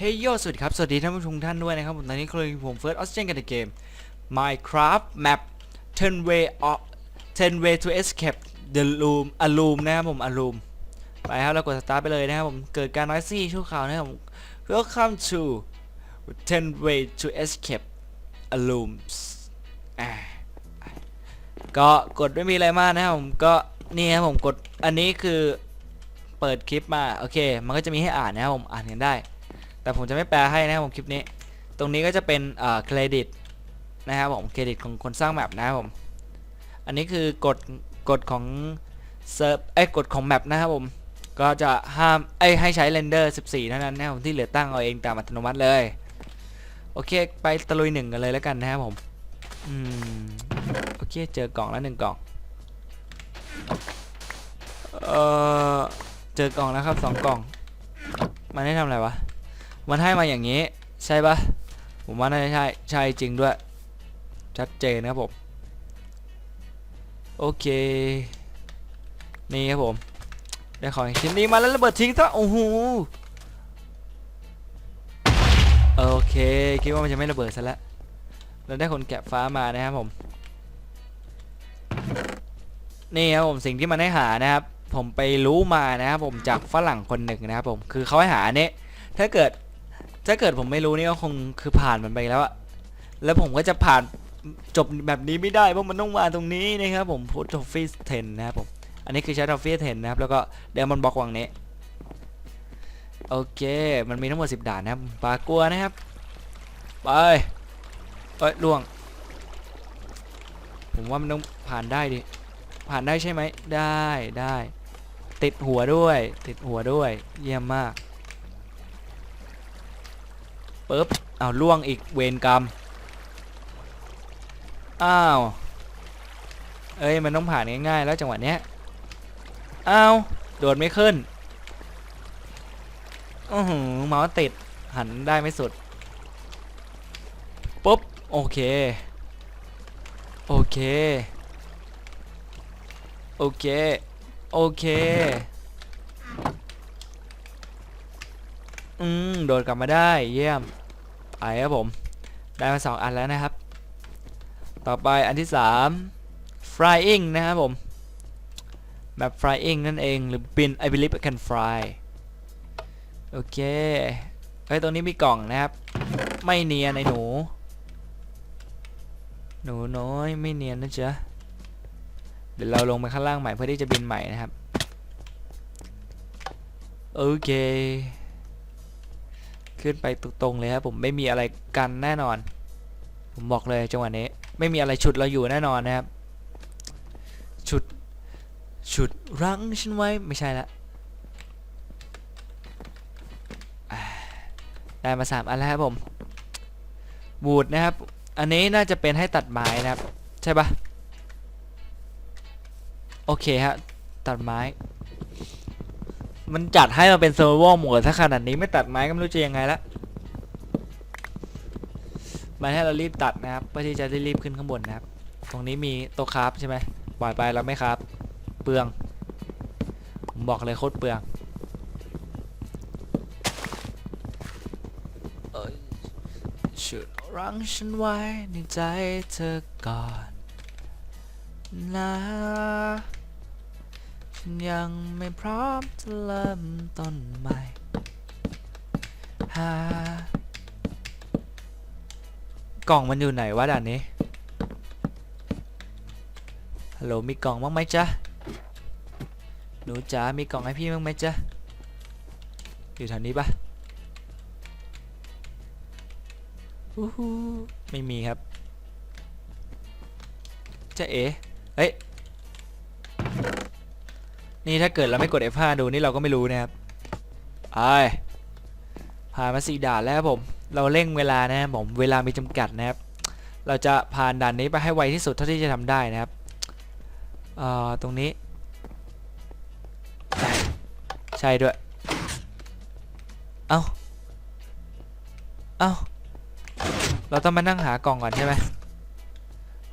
เฮ้ยโยสวัสดีครับ สวัสดีท่านผู้ชมท่านด้วยนะครับผมตอนนี้คลยผมเฟิร์สออสเจนกันในเกม Minecraft Map 10 way of 10 way to escape the room a room นะครับผม a room ไปครับเรากดสตาร์ทไปเลยนะครับผม เกิดการน้อยซี่ชั่วคราวนะครับผม Welcome to 10 way to escape a room ก็กดไม่มีอะไรมากนะครับผมก็นี่ครับผมกดอันนี้คือเปิดคลิปมา โอเค มันก็จะมีให้อ่านนะครับผมอ่านกันได้ แต่ผมจะไม่แปลให้นะครับผมคลิปนี้ ตรงนี้ก็จะเป็นเครดิตนะครับผมเครดิตของคนสร้างแมปนะครับผม อันนี้คือกฎกฎของเซิร์ฟไอ้กฎของแมปนะครับผมก็จะห้ามไอ้ให้ใช้เรนเดอร์ 14 เท่านั้นนะครับผมที่เหลือตั้งเอาเองตามอัตโนมัติเลย โอเคไปตะลุยหนึ่งกันเลยแล้วกันนะครับผมอืมโอเคเจอกล่องแล้วหนึ่งกล่องเออเจอกล่องแล้วครับสองกล่อง มันให้ทำอะไรวะ มันให้มาอย่างนี้ ใช่ปะผมว่าน่าจะใช่ใช่จริงด้วย ชัดเจนครับผม โอเค นี่ครับผม ได้ของชิ้นนี้มาแล้วระเบิดทิ้งซะโอ้โหโอเค คิดว่ามันจะไม่ระเบิดซะแล้วเราได้คนแกะฟ้ามานะครับผม นี่ครับผมสิ่งที่มันให้หานะครับ ผมไปรู้มานะครับผมจากฝรั่งคนหนึ่งนะครับผมคือเขาให้หาอันนี้ถ้าเกิด ถ้าเกิดผมไม่รู้นี่ก็คงคือผ่านมันไปแล้วอะแล้วผมก็จะผ่านจบแบบนี้ไม่ได้เพราะมันต้องมาตรงนี้นะครับผมพุทธฟิสเทนนะครับผม อันนี้คือใช้ทอฟฟี่เทนนะครับ แล้วก็เดมอนบล็อกวังนี้ โอเค มันมีทั้งหมด 10 ด่านนะครับปลากลัวนะครับ ไปเอ้ยล่วง ผมว่ามันต้องผ่านได้ดิ ผ่านได้ใช่ไหม ได้ได้ ติดหัวด้วย ติดหัวด้วย เยี่ยมมาก ปึ๊บอ้าวล่วงอีกเวรกรรม อ้าว เอ้ย มันต้องผ่านง่ายๆแล้วจังหวะเนี้ย อ้าว โดดไม่ขึ้นอือหือเมาส์ติด หันได้ไม่สุด ปุ๊บ โอเค โอเค โอเค โอเค อืม โดดกลับมาได้ เยี่ยม ไปครับผม ได้มาสองอันแล้วนะครับ ต่อไปอันที่สาม flying นะครับผมแบบ flying นั่นเองหรือ bin I believe I can fly โอเคเฮ้ยตรงนี้มีกล่องนะครับ ไม่เนียนไอ้หนู หนูน้อยไม่เนียนนะจ๊ะเดี๋ยวเราลงไปข้างล่างใหม่เพื่อที่จะบินใหม่นะครับ โอเค ขึ้นไปตรงๆเลยครับผมไม่มีอะไรกันแน่นอน ผมบอกเลยจังหวะนี้ ไม่มีอะไรฉุดเราอยู่แน่นอนนะครับ ฉุด ฉุดรั้งฉันไว้ไม่ใช่ละได้มาสามอันแล้วครับผมบูดนะครับ อันนี้น่าจะเป็นให้ตัดไม้นะครับ ใช่ปะโอเคฮะตัดไม้ มันจัดให้มาเป็นเซอร์ v ว l หมดถ้าขนาดนี้ไม่ตัดไม้ก็ไม่รู้จะยังไงละมันให้เรารีบตัดนะครับเพื่อที่จะได้รีบขึ้นข้างบนนะครับ ตรงนี้มีโต๊ะคราฟใช่ไหมปล่อยไปเราไม่คราฟเปลือง ผมบอกเลยโคตรเปลืองเอ้ยชุดรั้งฉันไว้ในใจเธอก่อนนะ ฉันยังไม่พร้อมจะเริ่มต้นใหม่หากล่องมันอยู่ไหนวะด่านนี้ฮัลโหลมีกล่องบ้างไหมจ๊ะหนูจ๋ามีกล่องให้พี่บ้างไหมจ๊ะอยู่แถวนี้ปะอู้หูไม่มีครับจะเอ๋เฮ้ย นี่ถ้าเกิดเราไม่กด F5 ดูนี่เราก็ไม่รู้นะครับไอผ่านมาสี่ด่านแล้วผม เราเร่งเวลานะผมเวลามีจำกัดนะครับ เราจะผ่านด่านนี้ไปให้ไวที่สุดเท่าที่จะทำได้นะครับเอ่อตรงนี้ ใช่ด้วย เอ้า เอ้า เราต้องมานั่งหากล่องก่อนใช่ไหม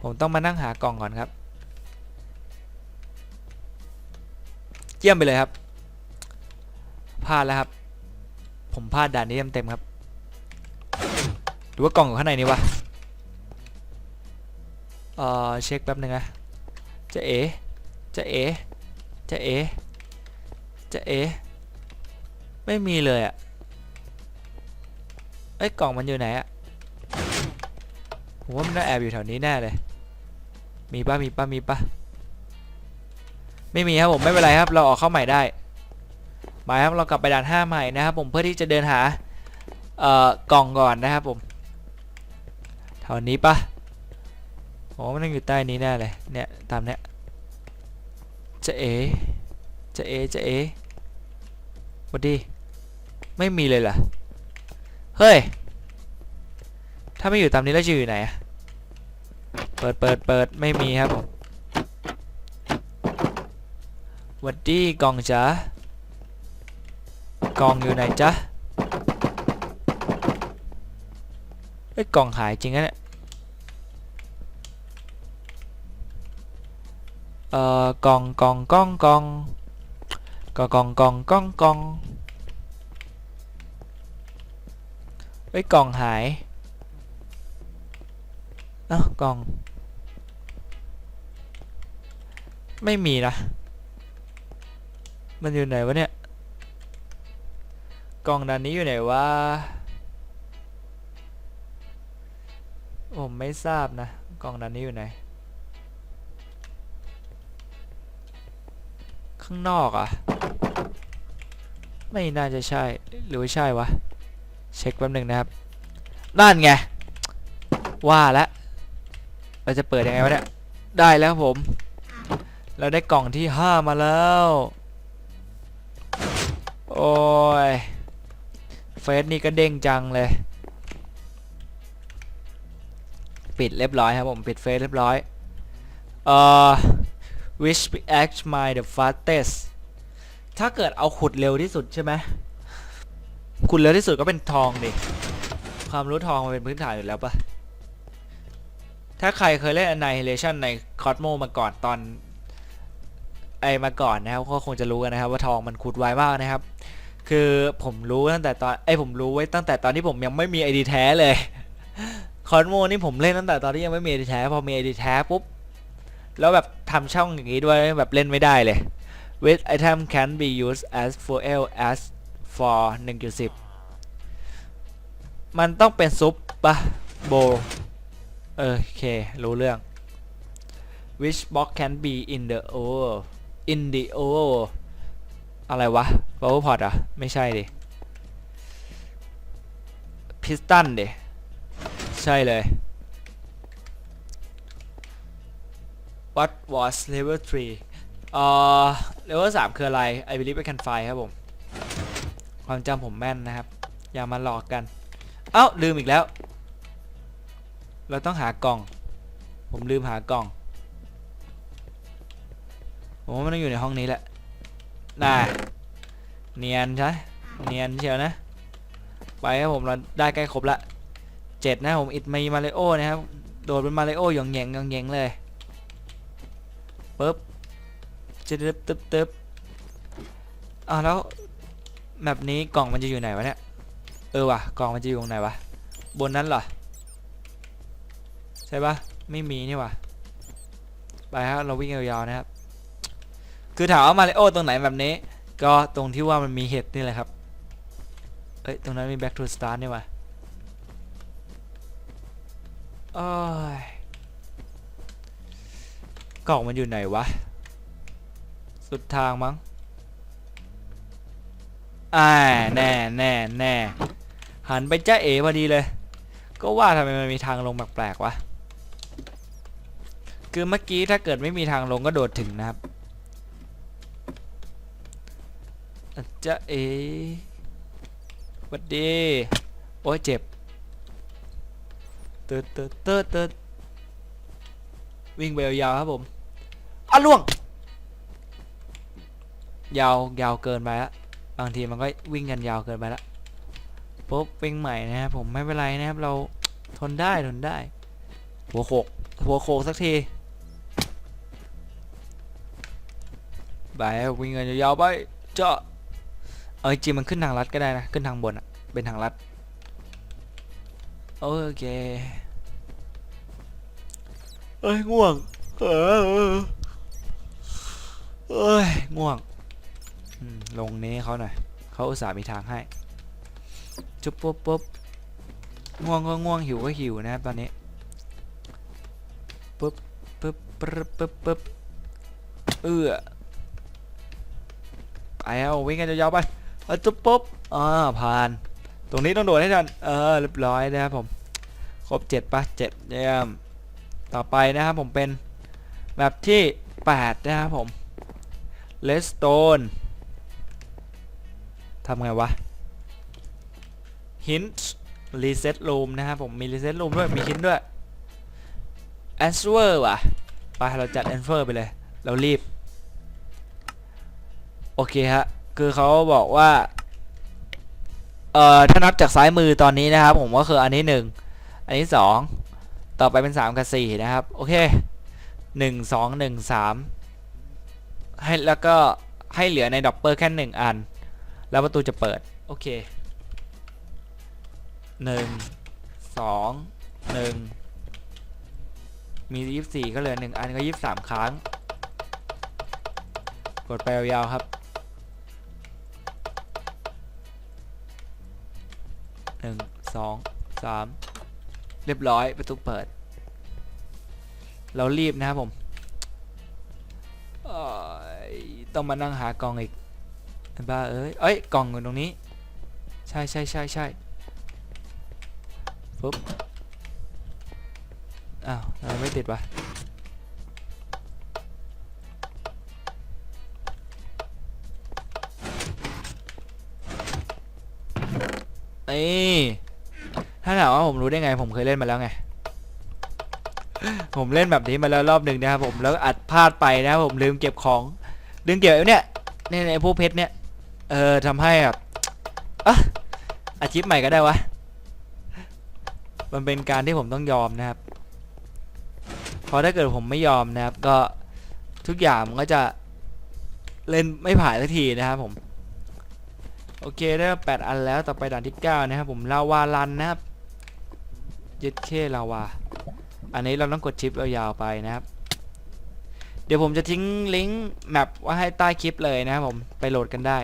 ผมต้องมานั่งหากล่องก่อนครับ เยี่ยมไปเลยครับพลาดแล้วครับ ผมพลาดด่านนี้เต็มๆครับหรือว่ากล่องอยู่ข้างในนี่วะเอ่อเช็คแป๊บนึงนะจะเอจะเอจะเอจะเอไม่มีเลยอะไอ้กล่องมันอยู่ไหนอะผมว่ามันน่าแอบอยู่แถวนี้แน่เลย มีปะมีปะมีปะ ไม่มีครับผมไม่เป็นไรครับ เราออกเข้าใหม่ได้มาครับเรากลับไปด่านห้าใหม่นะครับ ผมเพื่อที่จะเดินหาเอ่อกล่องก่อนนะครับผมแถวนี้ปะโอ้มันต้องอยู่ใต้นี้แน่เลยเนี่ยตามเนี้ยจะเอจะเอจะเอสวัสดีไม่มีเลยเหรอเฮ้ยถ้าไม่อยู่ตามนี้แล้วจะอยู่ไหนเปิดเปิดเปิดไม่มีครับผมส วัสดีกองจ๋ากองอยู่ไหนจ๊ะไอ้กล่องหายจริงนะเนี่ยเอ่อกล่องกล่องกล่องกล่องกล่องกล่องกล่องกล่องกล่องไอ้กล่องหายเอ้ากล่อง ไม่มีนะ มันอยู่ไหนวะเนี่ย กล่องด้านนี้อยู่ไหนวะผมไม่ทราบนะ กล่องด้านนี้อยู่ไหน ข้างนอกอะ ไม่น่าจะใช่ หรือว่าใช่วะ เช็คแป๊บหนึ่งนะครับ นั่นไง ว่าแล้วเราจะเปิดยังไงวะเนี่ย ได้แล้วผม เราได้กล่องที่ห้ามาแล้ว โอ้ย เฟซนี่ก็เด้งจังเลย ปิดเรียบร้อยครับผมปิดเฟซเรียบร้อยเอ่อ which act my the fastest ถ้าเกิดเอาขุดเร็วที่สุดใช่ไหมขุดเร็วที่สุดก็เป็นทองดิ ความรู้ทองมันเป็นพื้นฐานอยู่แล้วปะถ้าใครเคยเล่น Annihilation ใน Cosmo มาก่อนตอน ไอมาก่อนนะครับก็คงจะรู้กันนะครับ ว่าทองมันขุดไวมากนะครับ คือผมรู้ตั้งแต่ตอนไอผมรู้ไว้ตั้งแต่ตอนที่ผมยังไม่มีไอดีแท้เลยคอนโมนี่ผมเล่นตั้งแต่ตอนที่ยังไม่มีไอดีแท้พอมีไอดีแท้ปุ๊บแล้วแบบทำช่องอย่างนี้ด้วยแบบเล่นไม่ได้เลย with item can be used as fuel as for 1.10 มันต้องเป็นซุปปะโบโอเค รู้เรื่อง which box can be in the o in the o อะไรวะ power pot อะ ไม่ใช่ดิ piston ดิ ใช่เลย what was level 3เอ่อ level 3 คืออะไร I believe I can fly ครับผม ความจำผมแม่นนะครับ อย่ามาหลอกกัน เอ้า ลืมอีกแล้ว เราต้องหากล่อง ผมลืมหากล่อง ผมว่ามันต้องอยู่ในห้องนี้แหละน่าเนียนใช่เนียนเชียวนะ ไปครับผมเราได้ใกล้ครบละเจ็ดนะผมอิดมีมาริโอนะครับ โดดเป็นมาริโอหยองแยงหยองแยงเลยปึ๊บจะตึ๊บตึ๊บตึ๊บอ่าวแล้วแบบนี้กล่องมันจะอยู่ไหนวะเนี่ย เออว่ะกล่องมันจะอยู่ตรงไหนวะ บนนั้นเหรอ ใช่ปะไม่มีนี่ว่ะ ไปครับเราวิ่งยาวๆนะครับ คือถามว่ามาริโอตรงไหนแบบนี้ ก็ตรงที่ว่ามันมีเห็ดนี่แหละครับ เอ้ย ตรงนั้นมี back to start นี่วะโอ้ยกล่องมันอยู่ไหนวะ สุดทางมั้งอ่าแน่แน่แน่หันไปจ้าเอ๋พอดีเลย ก็ว่าทำไมมันมีทางลงแปลกๆวะ คือเมื่อกี้ถ้าเกิดไม่มีทางลงก็โดดถึงนะครับ อะเอวัดดี โอ้ยเจ็บเติร์ดเติร์ดเติร์ดเติร์ดวิ่งไปยาวๆครับผมอ้าล่วง ยาวยาวเกินไปละบางทีมันก็วิ่งกันยาวเกินไปละปุ๊บวิ่งใหม่นะครับผมไม่เป็นไรนะครับเราทนได้ทนได้ หัวโขกหัวโขกสักทีไปวิ่งกันยาวๆไปเจาะ เอาจริงๆมันขึ้นทางลัดก็ได้นะ ขึ้นทางบนอะเป็นทางลัด โอเคเอ้ยง่วง เออเอ้ยง่วงอืมลงนี้เขาหน่อยเขาอุตส่าห์มีทางให้ จุ๊บปุ๊บปุ๊บง่วงก็ง่วงหิวก็หิวนะครับตอนนี้ปุ๊บปุ๊บปุ๊บปุ๊บปุ๊บเอื้อไปเอาวิ่งกันยาวๆไปเอาจุปุ๊บอ่าผ่าน ตรงนี้ต้องโดดให้ทันเออเรียบร้อยนะครับผม ครบเจ็ดปะเจ็ดเยี่ยม ต่อไปนะครับผมเป็นแบบที่แปดนะครับผมเลสโตนทำไงวะ hint reset room นะครับผมมี reset room ด้วย มี hint ด้วย answer ว่ะไปเราจัด answer ไปเลย เรารีบ โอเคฮะ คือเขาบอกว่า เอ่อ ถ้านับจากซ้ายมือตอนนี้นะครับ ผมก็คืออันนี้หนึ่งอันนี้สองต่อไปเป็นสามกับสี่นะครับ โอเคหนึ่งสองหนึ่งสามให้แล้วก็ให้เหลือในดอปเปอร์แค่หนึ่งอัน แล้วประตูจะเปิด โอเคหนึ่งสองหนึ่งมียี่สิบสี่ก็เหลือหนึ่งอันก็ยี่สิบสามครั้ง กดไปยาวๆครับ หนึ่งสองสามเรียบร้อยประตูเปิด เรารีบนะครับผมต้องมานั่งหากล่องอีกบ้าเอ้ยเอ้ยกล่องอยู่ตรงนี้ ใช่ใช่ใช่ใช่ปุ๊บอ้าวทำไมไม่ติดวะ นี่ถ้าถามว่าผมรู้ได้ไง ผมเคยเล่นมาแล้วไง ผมเล่นแบบนี้มาแล้วรอบหนึ่งนะครับผมแล้วอัดพลาดไปนะครับผมลืมเก็บของลืมเก็บไอ้เนี่ยเนี่ยไอ้พวกเพชรเนี่ย เออทำให้แบบอะอาชีพใหม่ก็ได้วะ มันเป็นการที่ผมต้องยอมนะครับ เพราะถ้าเกิดผมไม่ยอมนะครับ ก็ทุกอย่างมันก็จะเล่นไม่ผ่านสักทีนะครับผม โอเคได้แปดอันแล้วต่อไปด่านที่เก้านะครับผมลาวาลันนะครับยึดเคลาวา อันนี้เราต้องกดชิปยาวๆไปนะครับ เดี๋ยวผมจะทิ้งลิงก์แมปไว้ให้ใต้คลิปเลยนะครับผมไปโหลดกันได้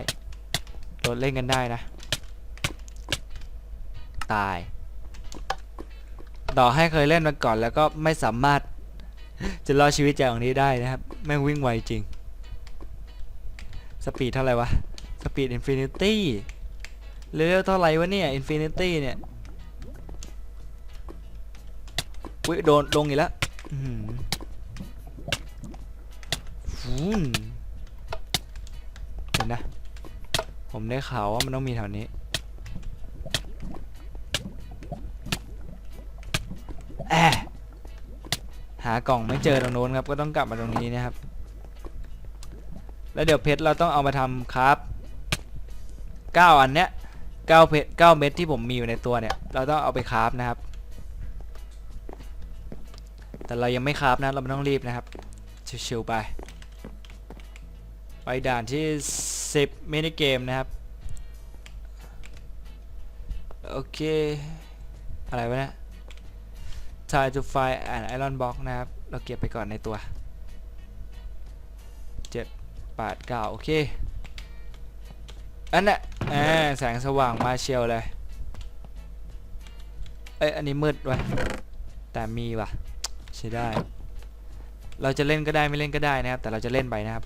โหลดเล่นกันได้นะ ตาย ต่อให้เคยเล่นมาก่อนแล้วก็ไม่สามารถ จะรอดชีวิตจากตรงนี้ได้นะครับ แม่งวิ่งไวจริง สปีดเท่าไหร่วะ สปีดอินฟินิตี้เร็วเท่าไหร่วะเนี่ยอินฟินิตี้เนี่ยอุ้ยโดนลงอีกแล้วอื้อหือฟูนเห็นนะ ผมได้ข่าวว่ามันต้องมีแถวนี้แอะหากล่องไม่เจอตรงโน้นครับ ก็ต้องกลับมาตรงนี้นะครับ แล้วเดี๋ยวเพชรเราต้องเอามาทำครับ 9 อันเนี้ย9เพชร9เม็ดที่ผมมีอยู่ในตัวเนี่ย เราต้องเอาไปคราฟนะครับ แต่เรายังไม่คราฟนะ เราไม่ต้องรีบนะครับ ชิวๆไป ไปด่านที่ 10มินิเกมนะครับ โอเค อะไรวะเนี่ย try to find an iron box นะครับ เราเก็บไปก่อนในตัว 7 8 9 โอเค อันน่ะ แหมแสงสว่างมาเชียวเลย เอ้ย อันนี้มืดว่ะแต่มีว่ะใช้ได้ เราจะเล่นก็ได้ไม่เล่นก็ได้นะครับ แต่เราจะเล่นไปนะครับ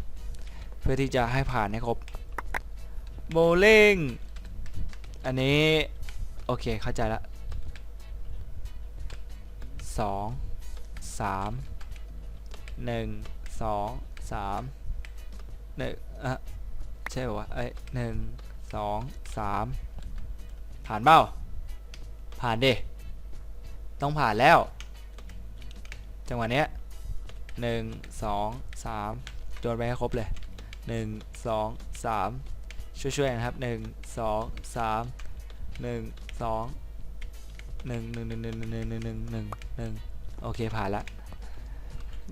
เพื่อที่จะให้ผ่านให้ครบโบลิ่งอันนี้ โอเคเข้าใจละสองสามหนึ่งสองสามหนึ่งอะใช่ป่าวะเอ้ยหนึ่ง สองสามผ่านเปล่าผ่านดิต้องผ่านแล้ว จังหวะเนี้ยหนึ่งสองสามโดนไปให้ครบเลยหนึ่งสองสามช่วยๆนะครับหนึ่งสองสามหนึ่งสองหนึ่งหนึ่งหนึ่งหนึ่งหนึ่งหนึ่งหนึ่งหนึ่งหนึ่งโอเคผ่านละ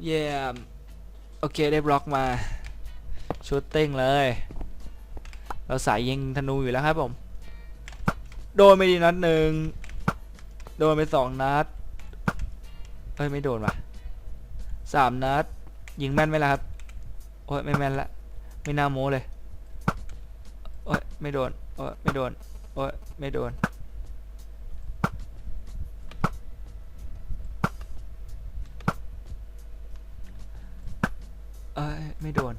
เยี่ยมโอเคได้บล็อกมาชูตติ้งเลย เราสายยิงธนูอยู่แล้วครับผม โดนไม่ดีนัดหนึ่งโดนไปสองนัดเอ้ยไม่โดนว่ะสามนัด ยิงแม่นไหมล่ะครับ โอ้ยไม่แม่นละ ไม่น่าโม้เลย โอ้ยไม่โดน โอ้ยไม่โดน โอ้ยไม่โดน เอ้ยไม่โดน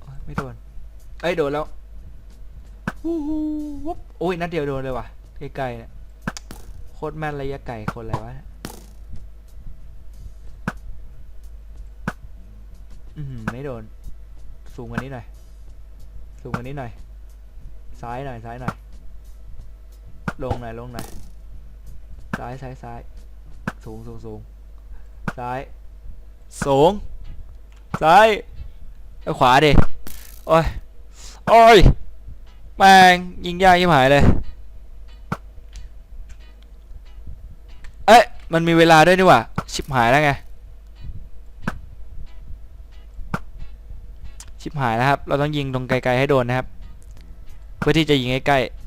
โอ้ยไม่โดน เอ้ยโดนแล้ว วู้ฮู้วุ๊บโอ้ยนัดเดียวโดนเลยว่ะไกลๆเนี่ยโคตรแม่นระยะไกลคนอะไรวะอือหือไม่โดน สูงกว่านี้หน่อย สูงกว่านี้หน่อย ซ้ายหน่อยซ้ายหน่อย ลงหน่อยลงหน่อย ซ้ายซ้ายซ้าย สูงสูงสูง ซ้าย สูง ซ้ายไปขวาดิ โอ้ย โอ้ย แม่งยิงยากยิ่หายเลยเอ๊ะมันมีเวลาด้วยนี่ว่าชิบหายแล้วไงชิบหายแล้วครับเราต้องยิงตรงไกลๆให้โดนนะครับ เพื่อที่จะยิงใกล้ๆ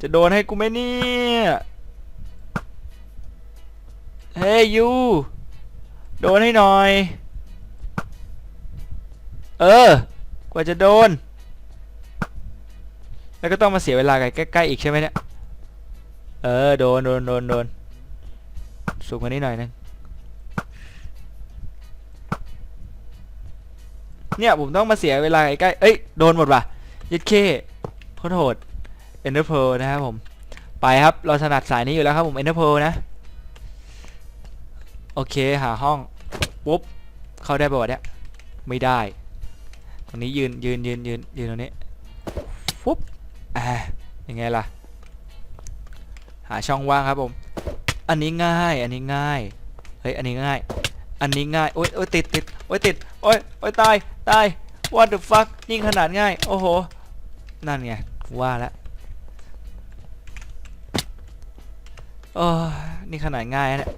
จะโดนให้กูไหมเนี่ยเฮ้ยยูโดนให้หน่อย เออ กว่าจะโดน แล้วก็ต้องมาเสียเวลาใกล้ๆอีกใช่ไหมเนี่ย เออ โดนโดนโดนโดนสูงกว่านี้หน่อยนึงเนี่ยผมต้องมาเสียเวลาใกล้ๆเอ้ย โดนหมดว่ะยัดเคโทษโหดเอ็นเดอร์เพลนะครับผม ไปครับ เราถนัดสายนี้อยู่แล้วครับผมเอ็นเดอร์เพลนะ โอเค หาห้องปุ๊บ เข้าได้ป่าวะเนี่ย ไม่ได้ ตรงนี้ยืนยืนยืนยืนยืนตรงนี้ฟุ๊บอ่ายังไงล่ะ หาช่องว่างครับผม อันนี้ง่าย อันนี้ง่าย เฮ้ย อันนี้ง่าย อันนี้ง่าย โอ๊ยโอ๊ยติดติดโอ๊ยติด โอ๊ยโอ๊ยตาย ตาย what the fuck ยิ่งขนาดง่าย โอ้โห นั่นไง ว่าแล้วโอ้นี่ขนาดง่ายนะเนี่ย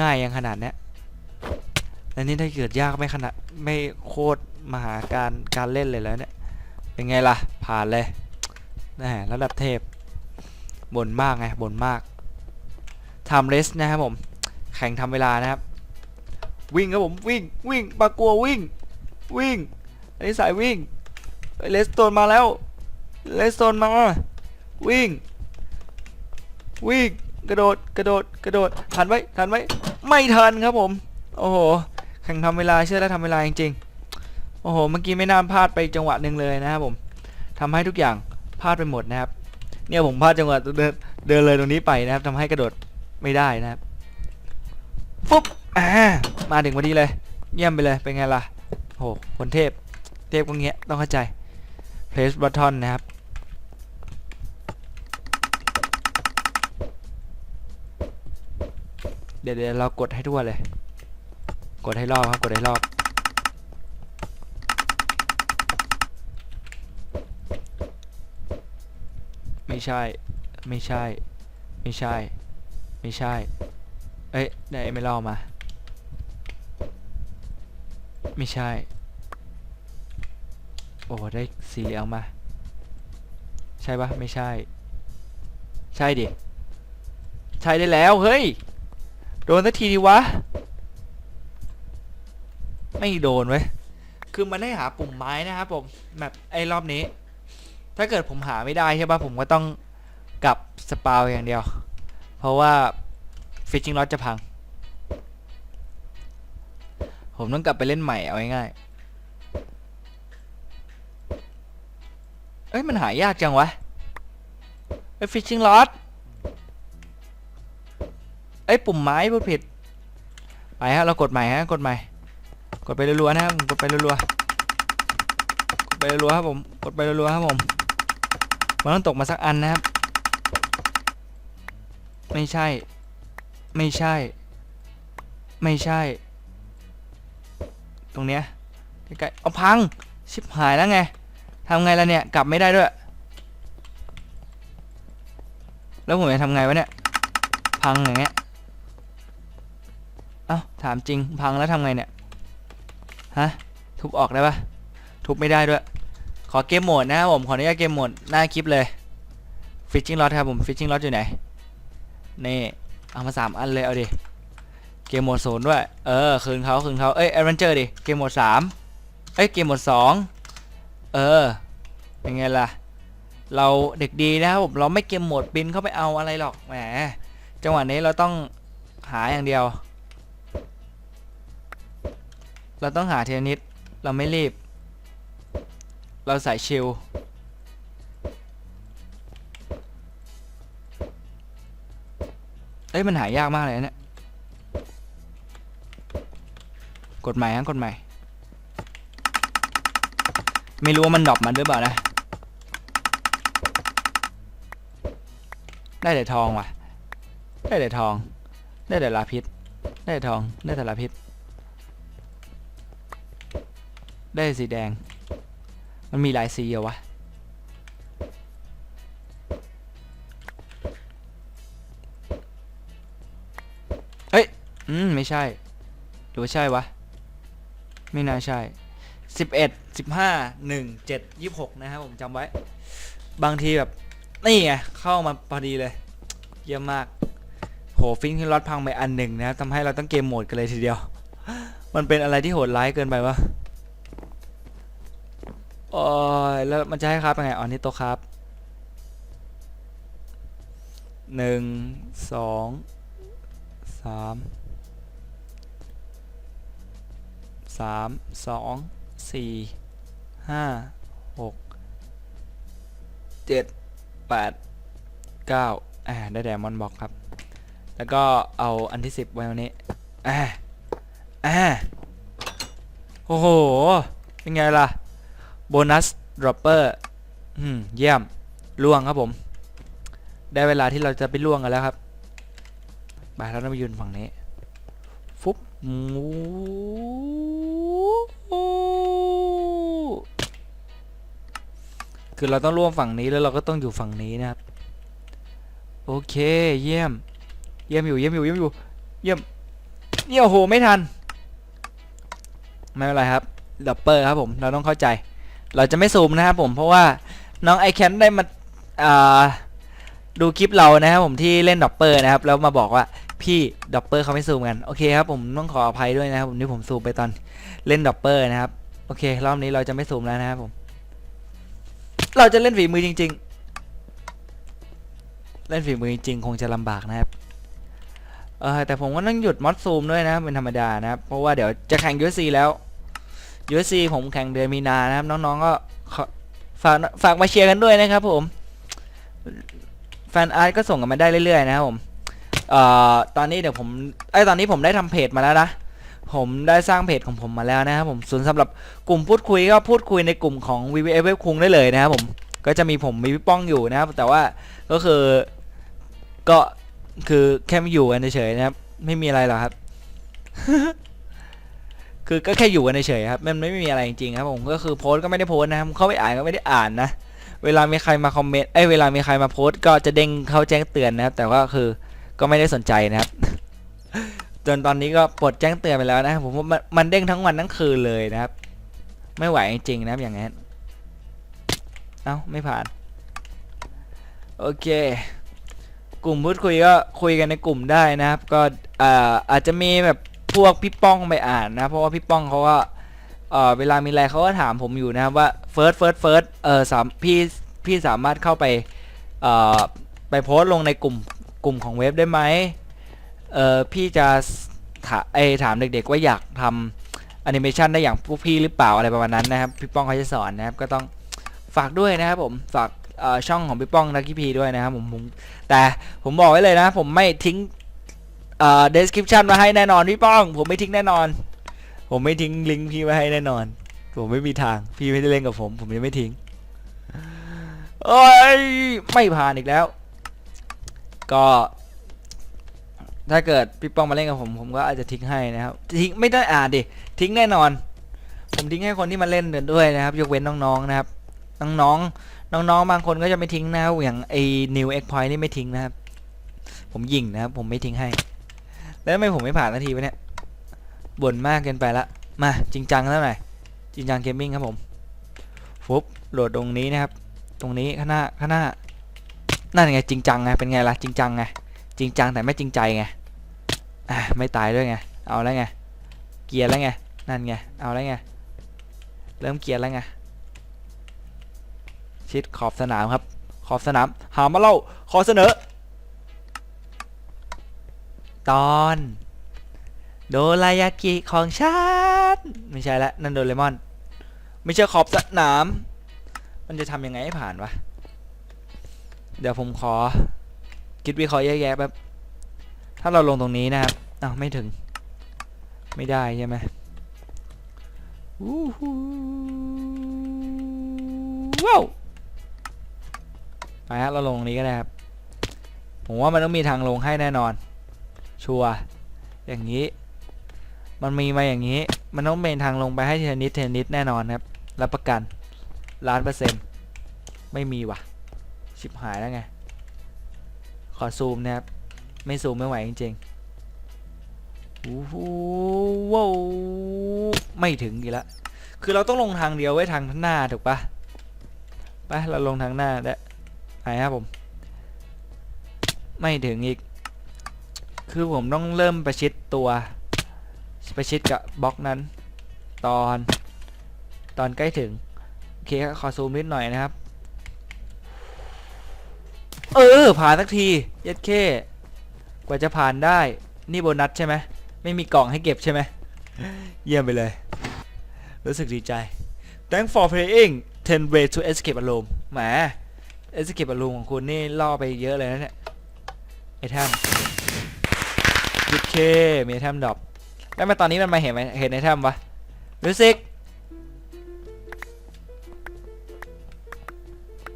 ง่ายยังขนาดเนี้ย แล้วนี่ถ้าเกิดยากไม่ขนาดไม่โคตรมหาการการเล่นเลยแล้วเนี่ยเป็นไงล่ะ ผ่านเลยแหมระดับเทพบ่นมากไงบ่นมากทำเรสนะครับผม แข่งทำเวลานะครับ วิ่งครับผมวิ่งวิ่งปากลัววิ่ง วิ่งอันนี้สายวิ่งเลสโตนมาแล้วเลสโตนมาวิ่ง วิ่งกระโดดกระโดดกระโดดทันไว้ทันไว้ไม่ทันครับผม โอ้โห แข่งทำเวลาเชื่อแล้วทำเวลาจริงๆ โอ้โห เมื่อกี้ไม่น่าพลาดไปจังหวะหนึ่งเลยนะครับผมทำให้ทุกอย่างพลาดไปหมดนะครับ เนี่ยผมพลาดจังหวะเดินเดินเลยตรงนี้ไปนะครับทำให้กระโดดไม่ได้นะครับ ปุ๊บ อ่า มาถึงวันนี้เลย เยี่ยมไปเลย เป็นไงล่ะโอ้โห คนเทพ เทพก็เงี้ย ต้องเข้าใจ place button นะครับเดี๋ยวเรากดให้ทั่วเลย กดให้รอบครับ กดให้รอบไม่ใช่ ไม่ใช่ ไม่ใช่ ไม่ใช่ เอ้ย ได้ไม่เล่ามา ไม่ใช่ โอ้ ได้สีเหลืองมา ใช่ปะไม่ใช่ ใช่ดิ ใช่ได้แล้ว เฮ้ย โดนสักทีดีวะ ไม่โดนเว้ย คือมันให้หาปุ่มไม้นะครับผมแบบไอ้รอบนี้ ถ้าเกิดผมหาไม่ได้ใช่ปะผมก็ต้องกลับสปาวอย่างเดียว เพราะว่าฟิชชิง r ็อตจะพัง ผมต้องกลับไปเล่นใหม่เอาง่ายๆเอ้ยมันหายากจังวะเอ้ฟิชชิง r ็อตเอ้ปุ่มไม้พูดผิด ไปฮะเรากดใหม่ฮะกดใหม่ กดไปรัวๆนะครับกดไปรัวๆกดไปรัวๆครับผมกดไปรัวๆครับผมมันต้องตกมาสักอันนะครับ ไม่ใช่ ไม่ใช่ ไม่ใช่ ตรงเนี้ยใกล้ๆเอาพังชิบหายแล้วไงทำไงล่ะเนี่ยกลับไม่ได้ด้วย แล้วผมจะทำไงวะเนี่ยพังอย่างเงี้ยเอ้าถามจริงพังแล้วทำไงเนี่ย ฮะ ทุบออกได้ปะทุบไม่ได้ด้วย ขอเกมโหมดนะผมขออนุญาตเกมโหมดหน้าคลิปเลยฟิชชิ่งล็อตครับผมฟิชชิ่งล็อตอยู่ไหนนี่เอามาสามอันเลยเอาดิเกมโหมดศูนย์ด้วย เออ คืนเขาคืนเขาเอ้ยแอดเวนเจอร์ดิ เกมโหมดสามเอ้ย เกมโหมดสองเออ เป็นไงล่ะ เราเด็กดีนะครับผม เราไม่เกมโหมดบินเข้าไปเอาอะไรหรอก แหม จังหวะนี้เราต้องหาอย่างเดียว เราต้องหาเทยนิดเราไม่รีบ เราใส่ชิลเอ้ยมันหายากมากเลยนะเนี่ยกดใหม่ฮะกดใหม่ ไม่รู้ว่ามันดรอปมันหรือเปล่านะ ได้แต่ทองว่ะ ได้แต่ทอง ได้แต่ลาพิษ ได้แต่ทอง ได้แต่ลาพิษ ได้สีแดง มันมีหลายสีเหรอวะเอ้ย อืม ไม่ใช่ หรือว่าใช่วะ ไม่น่าใช่สิบเอ็ดสิบห้าหนึ่งเจ็ดยี่หกนะครับผมจำไว้ บางทีแบบ นี่ไง เข้ามาพอดีเลย เยี่ยมมาก โห ฟิงที่รถพังไปอันหนึ่งนะครับทำให้เราต้องเกมโหมดกันเลยทีเดียว มันเป็นอะไรที่โหดร้ายเกินไปวะ โอ้ยแล้วมันจะให้ครับยังไงอ๋อนี่โตครับหนึ่งสองสามสามสองสี่ห้าหกเจ็ดแปดเก้าอ่าได้แดมอนบอกครับ แล้วก็เอาอันที่สิบไว้วันนี้อ่าอ่าโอ้โห เป็นไงล่ะ โบนัสดรอปเปอร์อืมเยี่ยมล่วงครับผม ได้เวลาที่เราจะไปล่วงกันแล้วครับไปเราต้องไปยืนฝั่งนี้ฟุบคือเราต้องล่วงฝั่งนี้แล้วเราก็ต้องอยู่ฝั่งนี้นะครับ โอเคเยี่ยม เยี่ยมอยู่เยี่ยมอยู่เยี่ยมอยู่เยี่ยมเนี่ยโอ้โหไม่ทัน ไม่เป็นไรครับดับเปอร์ครับผม เราต้องเข้าใจ เราจะไม่ซูมนะครับผมเพราะว่าน้องไอแคนได้มาาดูคลิปเรานะครับผมที่เล่นดอปเปอร์นะครับแล้วมาบอกว่าพี่ดอปเปอร์เขาไม่ซูมกันโอเคครับผมต้องขออภัยด้วยนะครับผมที่ผมซูมไปตอนเล่นดอปเปอร์นะครับโอเครอบนี้เราจะไม่ซูมแล้วนะครับผม เราจะเล่นฝีมือจริง ๆ เล่นฝีมือจริงคงจะลำบากนะครับเออแต่ผมก็ต้องหยุดมอดซูมด้วยนะเป็นธรรมดานะครับเพราะว่าเดี๋ยวจะแข่งยูซีแล้ว UFC ผมแข่งเดือนมีนานะครับ น้องๆก็ฝากฝากมาเชียร์กันด้วยนะครับผม แฟนอาร์ตก็ส่งกันมาได้เรื่อยๆนะครับผมเอ่อตอนนี้เดี๋ยวผมไอตอนนี้ผมได้ทำเพจมาแล้วนะผมได้สร้างเพจของผมมาแล้วนะครับผมส่วนสำหรับกลุ่มพูดคุยก็พูดคุยในกลุ่มของ v v f เว็บคุงได้เลยนะครับผมก็จะมีผมมีพี่ป้องอยู่นะครับ แต่ว่าก็คือก็คือแค่มาอยู่กันเฉยๆนะครับ ไม่มีอะไรหรอกครับ คือก็แค่อยู่กันเฉยครับมันไม่มีอะไรจริงๆครับผมก็คือโพสก็ไม่ได้โพสนะครับเข้าไปอ่านก็ไม่ได้อ่านนะเวลามีใครมาคอมเมนต์เอ้ยเวลามีใครมาโพสก็จะเด้งเขาแจ้งเตือนนะครับ แต่ว่าคือก็ไม่ได้สนใจนะครับจนตอนนี้ก็ปลดแจ้งเตือนไปแล้วนะครับผมว่ามันมันเด้งทั้งวันทั้งคืนเลยนะครับ ไม่ไหวจริงๆนะครับอย่างนั้นเอ้าไม่ผ่าน โอเคกลุ่มพูดคุยก็คุยกันในกลุ่มได้นะครับ ก็อ่าอาจจะมีแบบ พวกพี่ป้องไปอ่านนะ เพราะว่าพี่ป้องเขาก็เออเวลามีอะไรเขาก็ถามผมอยู่นะครับว่าเฟิร์สเฟิร์สเฟิร์สเออสามพี่พี่สามารถเข้าไปเอ่อไปโพสต์ลงในกลุ่มกลุ่มของเว็บได้ไหมเออพี่จะถาไอถามเด็กๆว่าอยากทำแอนิเมชันได้อย่างพวกพี่หรือเปล่าอะไรประมาณนั้นนะครับพี่ป้องเขาจะสอนนะครับก็ต้องฝากด้วยนะครับผมฝากช่องของพี่ป้องนักกีพีด้วยนะครับผมผมแต่ผมบอกไว้เลยนะ ผมไม่ทิ้ง เอ่อ description มาให้แน่นอนพี่ป้อง ผมไม่ทิ้งแน่นอน ผมไม่ทิ้งลิงก์พี่ไว้ให้แน่นอน ผมไม่มีทางพี่ไม่ได้เล่นกับผม ผมยังไม่ทิ้งเอ้ยไม่ผ่านอีกแล้ว ก็ ถ้าเกิดพี่ป้องมาเล่นกับผม ผมก็อาจจะทิ้งให้นะครับทิ้งไม่ได้อ่านดิทิ้งแน่นอน ผมทิ้งให้คนที่มาเล่นด้วยนะครับ ยกเว้นน้องๆนะครับ น้องๆน้องๆบางคนก็จะไม่ทิ้งนะครับอย่างไอ้ new x point นี่ไม่ทิ้งนะครับ ผมยิงนะครับ ผมไม่ทิ้งให้ แล้วทำไมผมไม่ผ่านนาทีวะเนี่ยบ่นมากเกินไปละ มาจริงจังแล้วหน่อยจริงจังเกมมิ่งครับผมฟุบโหลดตรงนี้นะครับ ตรงนี้ข้างหน้าข้างหน้านั่นไงจริงจังไงเป็นไงล่ะจริงจังไงจริงจังแต่ไม่จริงใจไงอะไม่ตายด้วยไงเอาแล้วไงเกียร์แล้วไงนั่นไงเอาแล้วไงเริ่มเกียร์แล้วไงชิดขอบสนามครับ ขอบสนามหามาเล่าขอเสนอ ตอน โดรายากิของฉันไม่ใช่ละนั่นโดเรมอน ไม่ใช่ขอบสนาม มันจะทำยังไงให้ผ่านวะ เดี๋ยวผมขอ คิดวิเคราะห์แยกๆแบบ ถ้าเราลงตรงนี้นะครับอ้าวไม่ถึง ไม่ได้ใช่ไหมวู้ฮู้ว้าวไปฮะเราลงตรงนี้ก็ได้ครับผมว่ามันต้องมีทางลงให้แน่นอน ชัวอย่างนี้ มันมีมาอย่างนี้ มันต้องเป็นทางลงไปให้เทนนิสเทนนิสแน่นอนครับ รับประกันล้านเปอร์เซ็นต์ไม่มีว่ะ ชิบหายแล้วไง ขอซูมนะครับ ไม่ซูมไม่ไหวจริงๆโอ้โหว้าวไม่ถึงอีกแล้วคือเราต้องลงทางเดียวไว้ทางหน้าถูกปะไปเราลงทางหน้าได้ไปครับผม ไม่ถึงอีก คือผมต้องเริ่มประชิดตัวประชิดกับบล็อกนั้น ตอนตอนใกล้ถึง โอเคครับขอซูมนิดหน่อยนะครับ เออ ผ่านสักที เย็ดเคกว่าจะผ่านได้ นี่โบนัสใช่ไหม ไม่มีกล่องให้เก็บใช่ไหม เยี่ยมไปเลย รู้สึกดีใจ Thanks for playing 10 way to escape alone แหม escape alone ของคุณนี่ล่อไปเยอะเลยนะเนี่ย ไอแทมยุด เค มีไอแทมดรอปแล้วมาตอนนี้มันมาเห็นไหมเห็นไอแทมวะมิวสิก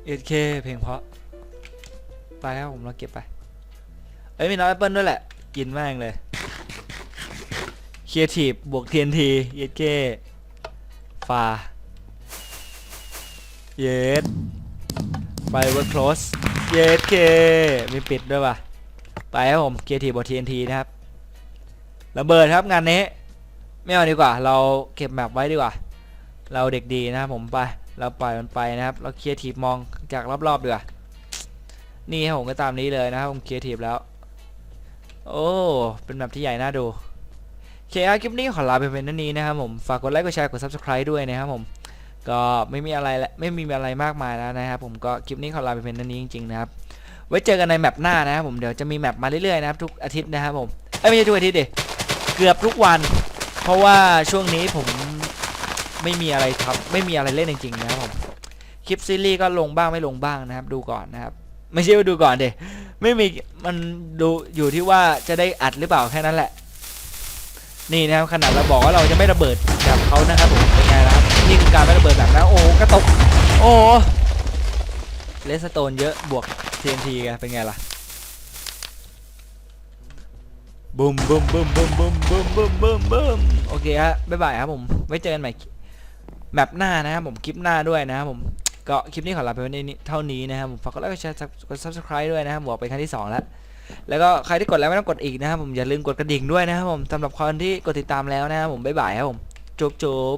ยุดเคเพลงเพราะไปครับผมเราเก็บไป เอ้ยมีน้อยแอปเปิลด้วยแหละ กินแม่งเลยครีเอทีฟบวก TNT เย็ดเก้ฟาเย็ดไปเวิร์คโคลสเย็ดเก้มีปิดด้วยป่ะ ไปครับผมครีเอทีฟบวก TNT นะครับ ระเบิดครับงานนี้ไม่เอาดีกว่า เราเก็บแมปไว้ดีกว่า เราเด็กดีนะครับผมไปเราปล่อยมันไปนะครับ เราเครีเอทีมองจากรอบๆดีกว่านี่ผมก็ตามนี้เลยนะครับผมเครีเอทีแล้ว โอ้เป็นแบบที่ใหญ่น่าดูเคครับคลิปนี้ขอลาไปเป็นเท่านี้นะครับผมฝากกดไลค์กดแชร์กด subscribe ด้วยนะครับผมก็ไม่มีอะไรและไม่มีอะไรมากมายแล้วนะครับผมก็คลิปนี้ขอลาไปเป็นเท่านี้จริงๆนะครับไว้เจอกันในแมปหน้านะครับผมเดี๋ยวจะมีแมปมาเรื่อยๆนะครับทุกอาทิตย์นะครับผมเอ้ยไม่ใช่ทุกอาทิตย์ดิ กือบทุกวัน เพราะว่าช่วงนี้ผมไม่มีอะไรทำไม่มีอะไรเล่นจริงๆนะครับผมคลิปซีรีส์ก็ลงบ้างไม่ลงบ้างนะครับ ดูก่อนนะครับ ไม่ใช่ว่าดูก่อนเดไม่มีมันดูอยู่ที่ว่าจะได้อัดหรือเปล่าแค่นั้นแหละ นี่นะครับขนาดเราบอกว่าเราจะไม่ระเบิดแบบเขานะครับผมเป็นไงล่ะครับนี่คือการไม่ระเบิดแบบนั้นโอ้กระตก โอ้เลสโตนเยอะบวก TNT กันเป็นไงล่ะ บูมบูมบูมบูมบูมบูมบูมบูมบูมโอเคฮะบ๊ายบายครับผมไว้เจอกันใหม่แมปหน้านะครับผมคลิปหน้าด้วยนะครับผมก็คลิปนี้ขอลาไปไว้ในนี้เท่านี้นะครับผมฝากกดไลค์กดแชร์กดซับสไคร b e ด้วยนะครับบอกไปครั้งที่สองแล้ว แล้วก็ใครที่กดแล้วไม่ต้องกดอีกนะครับผมอย่าลืมกดกระดิ่งด้วยนะครับผมสำหรับคนที่กดติดตามแล้วนะครับผมบ๊ายบายครับผมจบจบ